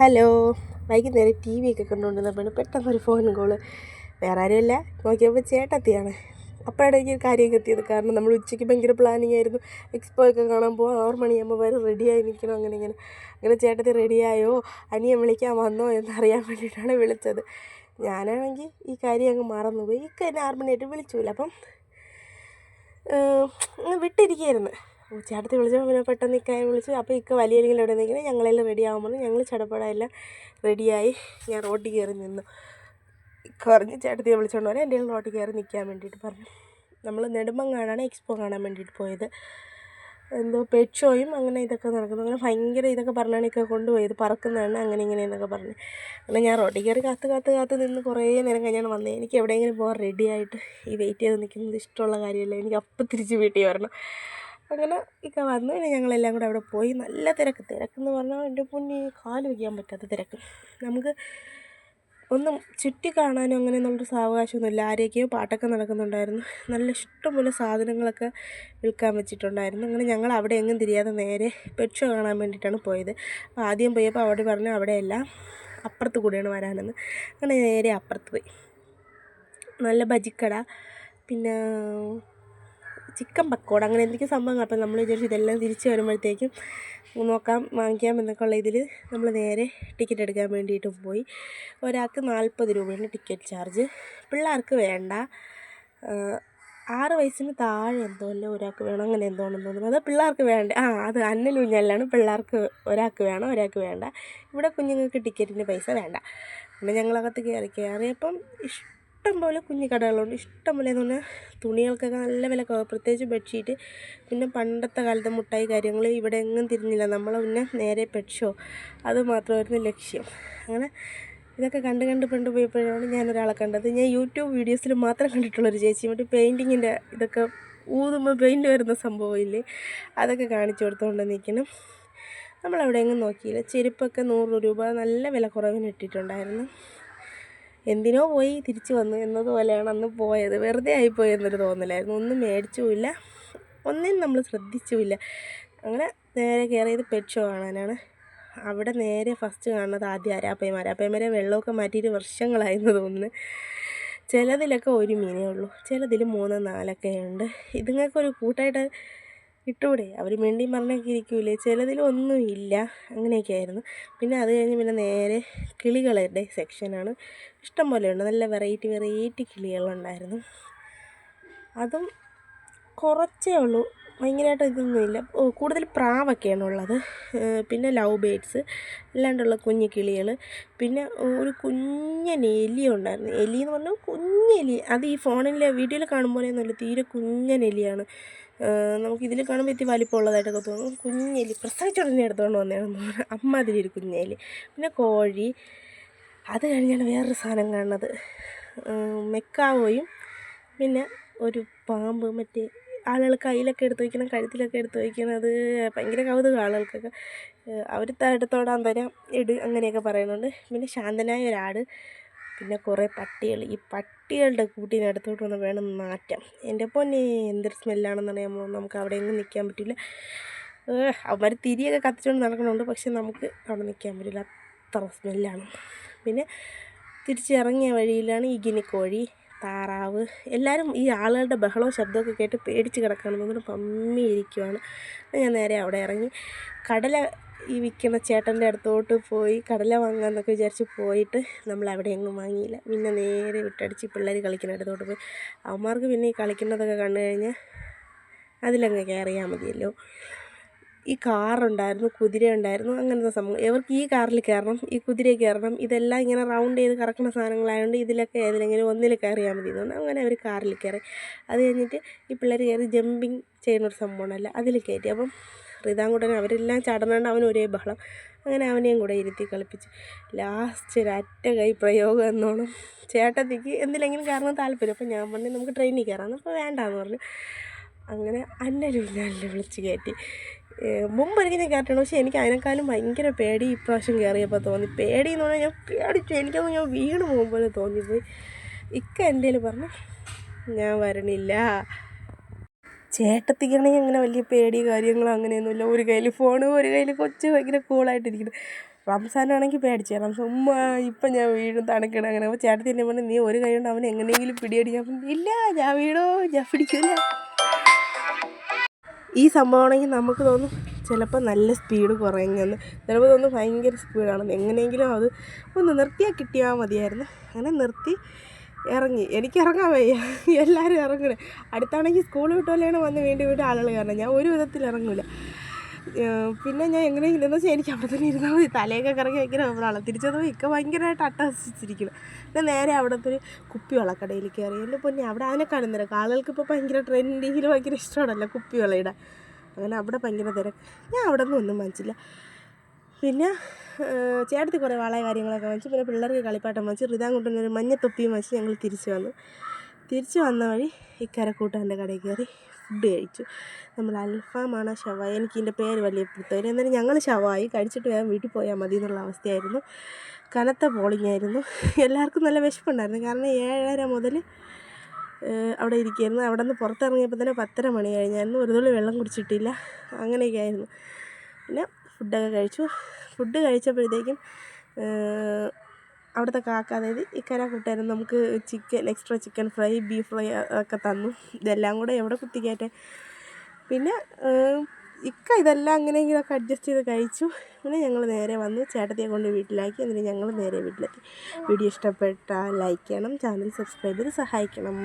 Hello. വൈകുന്നേരം T V ഒക്കെ കണ്ടുകൊണ്ടിരുന്നപ്പോൾ പെട്ടെന്ന് ഒരു ഫോൺ കോൾ വേറെ ആരുമല്ല. നോക്കിയപ്പോൾ ചേട്ടത്തിയാണ്. അപ്പോഴാണ് എനിക്ക് ഒരു കാര്യം എത്തിയത് കാരണം നമ്മൾ ഉച്ചയ്ക്ക് ഭയങ്കര പ്ലാനിങ് ആയിരുന്നു. എക്സ്പോ ഒക്കെ കാണാൻ പോകാം ആറ് മണിയാകുമ്പോൾ വരെ റെഡിയായി നിൽക്കണം. അങ്ങനെ ഇങ്ങനെ. അങ്ങനെ ചേട്ടത്തി റെഡിയായോ അനിയൻ വിളിക്കാൻ വന്നോ എന്നറിയാൻ വേണ്ടിയിട്ടാണ് വിളിച്ചത്. ഞാനാണെങ്കിൽ ഈ കാര്യം അങ്ങ് മറന്നുപോയി. ഇക്ക എന്നെ ആറ് മണിയായിട്ട് വിളിച്ചില്ല അപ്പം വിട്ടിരിക്കുകയായിരുന്നു ചേട്ടത്തി വിളിച്ചപ്പോൾ പിന്നെ പെട്ടെന്ന് ഇക്കയെ വിളിച്ചു. അപ്പോൾ ഇക്ക വലിയല്ലെങ്കിൽ എവിടെ നിൽക്കുന്നത് ഞങ്ങളെല്ലാം റെഡി പറഞ്ഞു. ഞങ്ങൾ ചടപ്പട എല്ലാം റെഡിയായി ഞാൻ റോട്ടിൽ കയറി നിന്നു. ഇക്ക പറഞ്ഞ് ചേട്ടത്തിയെ വിളിച്ചോണ്ട് വരാം എന്റെ റോട്ടിൽ കയറി നിൽക്കാൻ വേണ്ടിയിട്ട് പറഞ്ഞു. നമ്മൾ നെടുമങ്ങാടാണ് എക്സ്പോ കാണാൻ വേണ്ടിയിട്ട് പോയത്. എന്തോ പെറ്റ് ഷോയും അങ്ങനെ ഇതൊക്കെ നടക്കുന്നു. അങ്ങനെ ഭയങ്കര ഇതൊക്കെ പറഞ്ഞാണ് ഇക്ക കൊണ്ടുപോയത്. പറക്കുന്നതാണ് അങ്ങനെ ഇങ്ങനെ എന്നൊക്കെ പറഞ്ഞ്. അങ്ങനെ ഞാൻ റോട്ടിൽ കയറി കാത്ത് കാത്ത് കാത്ത് നിന്ന് കുറേ നേരം കഴിഞ്ഞാണ് വന്നത്. എനിക്ക് എവിടെയെങ്കിലും പോകാൻ റെഡിയായിട്ട് ഈ വെയിറ്റ് ചെയ്ത് നിൽക്കുന്നത് ഇഷ്ടമുള്ള കാര്യമല്ല. എനിക്ക് അപ്പം തിരിച്ച് വീട്ടിൽ വരണം. അങ്ങനെ ഇക്ക വന്നു പിന്നെ ഞങ്ങളെല്ലാം കൂടെ അവിടെ പോയി. നല്ല തിരക്ക്. തിരക്കെന്ന് പറഞ്ഞാൽ എന്റെ പൊന്നി കാൽ വയ്ക്കാൻ പറ്റാത്ത തിരക്ക്. നമുക്ക് ഒന്നും ചുറ്റി കാണാനും അങ്ങനെ എന്നുള്ളൊരു സാവകാശമൊന്നുമില്ല ആരെയൊക്കെയോ പാട്ടൊക്കെ നടക്കുന്നുണ്ടായിരുന്നു. നല്ല ഇഷ്ടംപോലെ സാധനങ്ങളൊക്കെ വിൽക്കാൻ വെച്ചിട്ടുണ്ടായിരുന്നു. അങ്ങനെ ഞങ്ങൾ അവിടെ എങ്ങും തിരിയാതെ നേരെ പെറ്റ് ഷോ കാണാൻ വേണ്ടിയിട്ടാണ് പോയത്. അപ്പോൾ ആദ്യം പോയപ്പോൾ അവിടെ പറഞ്ഞു അവിടെയല്ല അപ്പുറത്ത് കൂടിയാണ് വരാനെന്ന്. അങ്ങനെ നേരെ അപ്പുറത്ത് പോയി. നല്ല ബജിക്കട. പിന്നെ ചിക്കൻ പക്കോട അങ്ങനെ എന്തൊക്കെ സംഭവങ്ങൾ. അപ്പോൾ നമ്മൾ വിചാരിച്ചു ഇതെല്ലാം തിരിച്ച് വരുമ്പോഴത്തേക്കും നോക്കാം വാങ്ങിക്കാം എന്നൊക്കെ ഉള്ള ഇതിൽ നമ്മൾ നേരെ ടിക്കറ്റ് എടുക്കാൻ വേണ്ടിയിട്ട് പോയി. ഒരാൾക്ക് നാൽപ്പത് രൂപയാണ് ടിക്കറ്റ് ചാർജ് പിള്ളേർക്ക് വേണ്ട. ആറ് വയസ്സിന് താഴെ എന്തോ അല്ല ഒരാൾക്ക് വേണം അങ്ങനെ എന്തോ തോന്നുന്നു. അത് പിള്ളേർക്ക് വേണ്ട. ആ അത് അന്നലൂഞ്ഞല്ലാണ് പിള്ളേർക്ക് ഒരാൾക്ക് വേണം ഒരാൾക്ക് വേണ്ട. ഇവിടെ കുഞ്ഞുങ്ങൾക്ക് ടിക്കറ്റിന്റെ പൈസ വേണ്ട. പിന്നെ ഞങ്ങളകത്ത് കയറി കയറിയപ്പം ഇഷ്ടം ഇഷ്ടം പോലെ കുഞ്ഞു കടകളുണ്ട്. ഇഷ്ടം പോലെ എന്ന് പറഞ്ഞാൽ തുണികൾക്കൊക്കെ നല്ല വില കുറവ്. പ്രത്യേകിച്ച് ബെഡ്ഷീറ്റ്. പിന്നെ പണ്ടത്തെ കാലത്തെ മുട്ടായി കാര്യങ്ങൾ ഇവിടെ എങ്ങും തിരിഞ്ഞില്ല. നമ്മൾ പിന്നെ നേരെ പെറ്റ് അത് മാത്രമായിരുന്നു ലക്ഷ്യം. അങ്ങനെ ഇതൊക്കെ കണ്ട് കണ്ട് പണ്ട് പോയപ്പോഴാണ് ഞാനൊരാളെ കണ്ടത്. ഞാൻ യൂട്യൂബ് വീഡിയോസിൽ മാത്രം കണ്ടിട്ടുള്ളൊരു ചേച്ചി. മറ്റേ പെയിന്റിങ്ങിന്റെ ഇതൊക്കെ ഊതുമ്പോൾ പെയിന്റ് വരുന്ന സംഭവമില്ലേ അതൊക്കെ കാണിച്ചു കൊടുത്തുകൊണ്ട് നിൽക്കണം നമ്മളവിടെ എങ്ങും നോക്കിയില്ല. ചെരുപ്പൊക്കെ നൂറ് രൂപ നല്ല വില കുറവിന് ഇട്ടിട്ടുണ്ടായിരുന്നു. എന്തിനോ പോയി തിരിച്ചു വന്നു എന്നതുപോലെയാണ് അന്ന് പോയത്. വെറുതെ ആയിപ്പോയി എന്നൊരു തോന്നലായിരുന്നു. ഒന്നും മേടിച്ചുമില്ല. ഒന്നിനും നമ്മൾ ശ്രദ്ധിച്ചുമില്ല. അങ്ങനെ നേരെ കയറിയത് പെറ്റ് ഷോ കാണാനാണ്. അവിടെ നേരെ ഫസ്റ്റ് കാണുന്നത് ആദ്യം അരാപ്പയമാർ അരാപ്പയമാരെ വെള്ളമൊക്കെ മാറ്റിയിട്ട് വർഷങ്ങളായിരുന്നു തോന്നുന്നു. ചിലതിലൊക്കെ ഒരു മീനേ ഉള്ളൂ. ചിലതിൽ മൂന്ന് നാലൊക്കെ ഉണ്ട്. ഇതുങ്ങൾക്കൊരു കൂട്ടായിട്ട് ഇട്ടൂടെ? അവർ മിണ്ടി മറിഞ്ഞൊക്കെ ഇരിക്കൂലേ? ചിലതിലൊന്നും ഇല്ല. അങ്ങനെയൊക്കെ ആയിരുന്നു. പിന്നെ അത് കഴിഞ്ഞ് പിന്നെ നേരെ കിളികളുടെ സെക്ഷനാണ് ഇഷ്ടം പോലെ ഉണ്ട്. നല്ല വെറൈറ്റി വെറൈറ്റി കിളികളുണ്ടായിരുന്നു. അതും കുറച്ചേ ഉള്ളൂ. ഭയങ്കരമായിട്ട് ഇതൊന്നുമില്ല. കൂടുതൽ പ്രാവൊക്കെയാണ് ഉള്ളത്. പിന്നെ ലവ് ബേഡ്സ് അല്ലാണ്ടുള്ള കുഞ്ഞു കിളികൾ പിന്നെ ഒരു കുഞ്ഞൻ എലി ഉണ്ടായിരുന്നു. എലി എന്ന് പറഞ്ഞാൽ കുഞ്ഞെലി അത് ഈ ഫോണിലെ വീഡിയോയിൽ കാണുമ്പോൾ നല്ല തീരെ കുഞ്ഞൻ എലിയാണ് നമുക്ക് ഇതിൽ കാണുമ്പോൾ ഇത്തിരി വലിപ്പമുള്ളതായിട്ടൊക്കെ തോന്നും. കുഞ്ഞെലി പ്രസവിച്ച ഉടനെ എടുത്തുകൊണ്ട് വന്നതാണെന്ന് അമ്മ അമ്മാതിരി ഒരു കുഞ്ഞെലി പിന്നെ കോഴി. അത് കഴിഞ്ഞാണ് വേറൊരു സാധനം കാണുന്നത്. മെക്കാവോയും പിന്നെ ഒരു പാമ്പ് മറ്റേ ആളുകൾ കയ്യിലൊക്കെ എടുത്ത് വയ്ക്കണം കഴുത്തിലൊക്കെ എടുത്ത് വയ്ക്കുന്നത് ഭയങ്കര കൗതുകം ആളുകൾക്കൊക്കെ. അവർ എടുത്തോടാൻ തരാം ഇട് അങ്ങനെയൊക്കെ പറയുന്നുണ്ട്. പിന്നെ ശാന്തനായ ഒരാട് പിന്നെ കുറേ പട്ടികൾ. ഈ പട്ടികളുടെ കൂട്ടിനടുത്തോട്ട് വന്ന് വേണം മാറ്റം എന്റെ പൊന്നെ എന്തൊരു സ്മെല്ലാണെന്നറിയാമോ? നമുക്ക് അവിടെ എങ്ങും നിൽക്കാൻ പറ്റില്ല. അവന്മാർ തിരിയൊക്കെ കത്തിച്ചുകൊണ്ട് നടക്കണുണ്ട്. പക്ഷെ നമുക്ക് അവിടെ നിൽക്കാൻ പറ്റില്ല. അത്ര സ്മെല്ലാണ്. പിന്നെ തിരിച്ചിറങ്ങിയ വഴിയിലാണ് ഈ ഗിനിക്കോഴി. താറാവ്. എല്ലാവരും ഈ ആളുകളുടെ ബഹളവും ശബ്ദമൊക്കെ കേട്ട് പേടിച്ച് കിടക്കുകയാണ് തോന്നുന്നു. പമ്മിയിരിക്കുവാണ്. ഞാൻ നേരെ അവിടെ ഇറങ്ങി. കടല ഈ വിൽക്കുന്ന ചേട്ടന്റെ അടുത്തോട്ട് പോയി. കടല വാങ്ങാമെന്നൊക്കെ വിചാരിച്ച് പോയിട്ട് നമ്മൾ അവിടെ എങ്ങും വാങ്ങിയില്ല. പിന്നെ നേരെ വിട്ടടിച്ച് പിള്ളേർ കളിക്കുന്ന അടുത്തോട്ട് പോയി. അവന്മാർക്ക് പിന്നെ ഈ കളിക്കുന്നതൊക്കെ കണ്ടു കഴിഞ്ഞാൽ അതിലങ്ങ് കയറിയാൽ മതിയല്ലോ. ഈ കാറുണ്ടായിരുന്നു കുതിര ഉണ്ടായിരുന്നു അങ്ങനത്തെ സംഭവം. ഇവർക്ക് ഈ കാറിൽ കയറണം ഈ കുതിരയിൽ കയറണം ഇതെല്ലാം ഇങ്ങനെ റൗണ്ട് ചെയ്ത് കറക്കുന്ന സാധനങ്ങളായതുകൊണ്ട് ഇതിലൊക്കെ ഏതിലെങ്കിലും ഒന്നിൽ കയറിയാൽ മതി എന്നുകൊണ്ട് അങ്ങനെ അവർ കാറിൽ കയറി. അത് കഴിഞ്ഞിട്ട് ഈ പിള്ളേർ കയറി ജമ്പിങ് ചെയ്യുന്നൊരു സംഭവമുണ്ടല്ലോ അതിൽ കയറ്റി. അപ്പം റിതാങ്കുട്ടൻ അവരെല്ലാം ചടന്നുകൊണ്ട് അവൻ ഒരേ ബഹളം. അങ്ങനെ അവനെയും കൂടെ ഇരുത്തി കളിപ്പിച്ചു. ലാസ്റ്റ് ഒരറ്റ കൈ പ്രയോഗം എന്നോണം. ചേട്ടത്തിക്ക് എന്തിലെങ്കിലും കയറണം താല്പര്യം. അപ്പം ഞാൻ പറഞ്ഞു നമുക്ക് ട്രെയിനിൽ കയറാം. അപ്പോൾ വേണ്ടാന്ന് പറഞ്ഞു. അങ്ങനെ അന്നൊരു നല്ല വിളിച്ച് കയറ്റി. മുമ്പൊരിക്കൽ ഞാൻ കയറിയിട്ടുണ്ട് പക്ഷേ എനിക്ക് അതിനേക്കാളും ഭയങ്കര പേടി ഇപ്രാവശ്യം കയറിയപ്പോൾ തോന്നി. പേടി എന്ന് പറഞ്ഞാൽ ഞാൻ പേടിച്ചു. എനിക്കത് ഞാൻ വീണ് പോകുമ്പോൾ തോന്നിപ്പോയി. ഇക്ക എന്റെ പറഞ്ഞു ഞാൻ വരണില്ല. ചേട്ടത്തിക്കാണെങ്കിൽ അങ്ങനെ വലിയ പേടി കാര്യങ്ങളോ അങ്ങനെയൊന്നുമില്ല. ഒരു കയ്യിൽ ഫോണ് ഒരു കയ്യിൽ കൊച്ച് ഭയങ്കര കൂളായിട്ടിരിക്കുന്നു റംസാനാണെങ്കിൽ പേടിച്ചു. റംസാൻ ഉമ്മ ഇപ്പം ഞാൻ വീഴും തണുക്കണം അങ്ങനെ. അപ്പോൾ ചേട്ടത്തി എന്നെ പറഞ്ഞു നീ ഒരു കൈ കൊണ്ട് അവനെ എങ്ങനെയെങ്കിലും പിടിയടിക്കാൻ ഇല്ല ഞാൻ വീടോ ഞാൻ പിടിക്കില്ല ഈ സംഭവമാണെങ്കിൽ നമുക്ക് തോന്നും ചിലപ്പോൾ നല്ല സ്പീഡ് കുറയുമെന്ന് ചിലപ്പോൾ തോന്നും ഭയങ്കര സ്പീഡാണെന്ന് എങ്ങനെയെങ്കിലും അത് ഒന്ന് നിർത്തിയാൽ കിട്ടിയാൽ മതിയായിരുന്നു. അങ്ങനെ നിർത്തി ഇറങ്ങി. എനിക്ക് ഇറങ്ങാൻ വയ്യ. എല്ലാവരും ഇറങ്ങണേ അടുത്താണെങ്കിൽ സ്കൂൾ വിട്ടുപോലെയാണ് വന്ന് വീണ്ടും വീണ്ടും ആളുകൾ കാരണം ഞാൻ ഒരു വിധത്തിൽ ഇറങ്ങില്ല പിന്നെ ഞാൻ എങ്ങനെയെങ്കിലും എന്ന് വെച്ചാൽ എനിക്ക് അവിടെ തന്നെ ഇരുന്നാൽ മതി. തലയൊക്കെ കറങ്ങി ഭയങ്കര നമ്മളാണ്. തിരിച്ചത് ഇക്ക ഭയങ്കരമായിട്ട് അട്ടഹസിച്ചിരിക്കുന്നു. പിന്നെ നേരെ അവിടുത്തെ ഒരു കുപ്പി വളക്കടയിൽ കയറി. എന്റെ പൊന്നെ അവിടെ അതിനെ കാണുന്നില്ല ആളുകൾക്ക് ഇപ്പോൾ ഭയങ്കര ട്രെൻഡിങ്ങിൽ ഭയങ്കര ഇഷ്ടമാണല്ലോ കുപ്പി വെള്ളയിടാൻ അങ്ങനെ അവിടെ ഭയങ്കര തിരക്ക് ഞാൻ അവിടെ നിന്നും ഒന്നും വാങ്ങിച്ചില്ല. പിന്നെ ചേട്ടത്തി കുറേ വളയ കാര്യങ്ങളൊക്കെ വാങ്ങിച്ചു. പിന്നെ പിള്ളേർക്ക് കളിപ്പാട്ടം വാങ്ങിച്ചു. റിതാൻ കൊണ്ടുവന്നൊരു മഞ്ഞ തൊപ്പിയും വാങ്ങിച്ച് ഞങ്ങൾ തിരിച്ചു വന്നു. തിരിച്ചു വന്ന വഴി ഈ കരക്കൂട്ടാന്റെ കടയിൽ കയറി ഫുഡ് കഴിച്ചു നമ്മൾ അൽഫാമാണ് ഷവായി. എനിക്ക് ഇതിന്റെ പേര് വലിയ പിടുത്തമില്ല. എന്നാലും ഞങ്ങൾ ഷവായി കഴിച്ചിട്ട് വേഗം വീട്ടിൽ പോയാൽ മതി എന്നുള്ള അവസ്ഥയായിരുന്നു. കനത്ത പോളിംഗ് ആയിരുന്നു. എല്ലാവർക്കും നല്ല വിശപ്പുണ്ടായിരുന്നു. കാരണം ഏഴര മുതൽ അവിടെ ഇരിക്കുകയായിരുന്നു. അവിടെ നിന്ന് പുറത്തിറങ്ങിയപ്പോൾ തന്നെ പത്തര മണി കഴിഞ്ഞായിരുന്നു. ഒരു തുള്ളി വെള്ളം കുടിച്ചിട്ടില്ല. അങ്ങനെയൊക്കെ ആയിരുന്നു. പിന്നെ ഫുഡൊക്കെ കഴിച്ചു. ഫുഡ് കഴിച്ചപ്പോഴത്തേക്കും അവിടുത്തെ കാക്ക അതായത് ഇക്കര കൂട്ടുകാരൻ നമുക്ക് chicken extra chicken fry beef fry ഒക്കെ തന്നു. ഇതെല്ലാം കൂടെ എവിടെ കുത്തിക്കയറ്റേ പിന്നെ ഇക്ക ഇതെല്ലാം അങ്ങനെയെങ്കിലൊക്കെ അഡ്ജസ്റ്റ് ചെയ്ത് കഴിച്ചു. പിന്നെ ഞങ്ങൾ നേരെ വന്ന്. ചേട്ടത്തിയെ കൊണ്ട് വീട്ടിലാക്കി. എന്നിട്ട് ഞങ്ങൾ നേരെ വീട്ടിലെത്തി. വീഡിയോ ഇഷ്ടപ്പെട്ടാൽ ലൈക്ക് ചെയ്യണം ചാനൽ സബ്സ്ക്രൈബ് ചെയ്ത് സഹായിക്കണം.